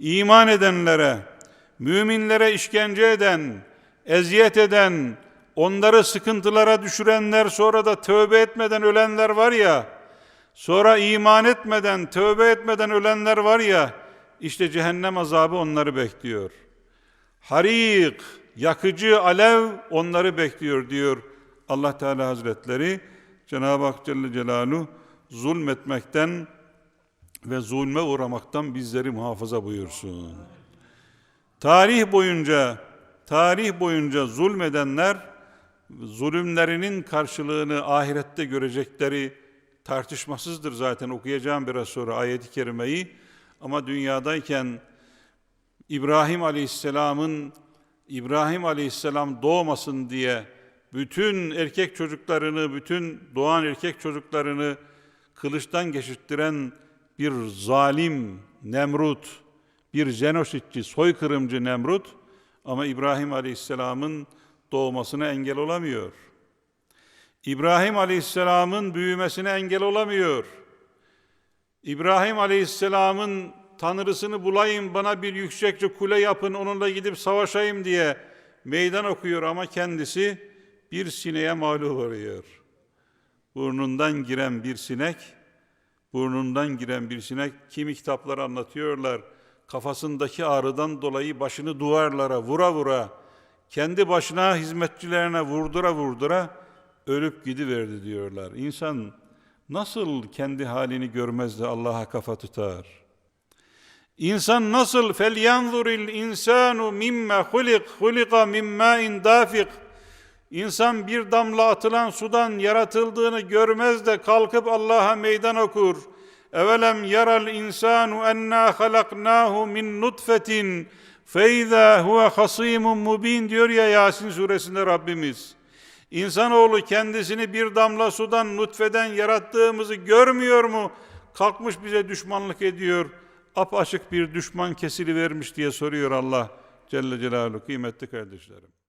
iman edenlere, müminlere işkence eden, eziyet eden, onları sıkıntılara düşürenler sonra da tövbe etmeden ölenler var ya, sonra iman etmeden, tövbe etmeden ölenler var ya, işte cehennem azabı onları bekliyor. Harik, yakıcı alev onları bekliyor diyor Allah Teala Hazretleri. Cenab-ı Hak Celle Celaluhu zulmetmekten ve zulme uğramaktan bizleri muhafaza buyursun. Tarih boyunca tarih boyunca zulmedenler zulümlerinin karşılığını ahirette görecekleri tartışmasızdır zaten okuyacağım biraz sonra ayet-i kerimeyi ama dünyadayken İbrahim Aleyhisselam'ın İbrahim Aleyhisselam doğmasın diye bütün erkek çocuklarını, bütün doğan erkek çocuklarını kılıçtan geçirttiren bir zalim Nemrut, bir jenositçi, soykırımcı Nemrut ama İbrahim Aleyhisselam'ın doğmasına engel olamıyor. İbrahim Aleyhisselam'ın büyümesine engel olamıyor. İbrahim Aleyhisselam'ın tanrısını bulayım, bana bir yüksekçe kule yapın, onunla gidip savaşayım diye meydan okuyor ama kendisi bir sineğe mağlup oluyor. Burnundan giren bir sinek, burnundan giren bir sinek, kimi kitaplar anlatıyorlar, kafasındaki ağrıdan dolayı başını duvarlara vura vura, kendi başına hizmetçilerine vurdura vurdura ölüp gidiverdi diyorlar. İnsan nasıl kendi halini görmez de Allah'a kafa tutar? İnsan nasıl felyanzuril insanu mimme hulik hulika min ma'in dafik İnsan bir damla atılan sudan yaratıldığını görmez de kalkıp Allah'a meydan okur. Evelem yaral insanu enna halaknahu min nutfetin feiza huve hasimun mubin diyor ya Yasin suresinde Rabbimiz. İnsanoğlu kendisini bir damla sudan, nutfeden yarattığımızı görmüyor mu? Kalkmış bize düşmanlık ediyor. Apaçık bir düşman kesili vermiş diye soruyor Allah Celle Celaluhu kıymetli kardeşlerim.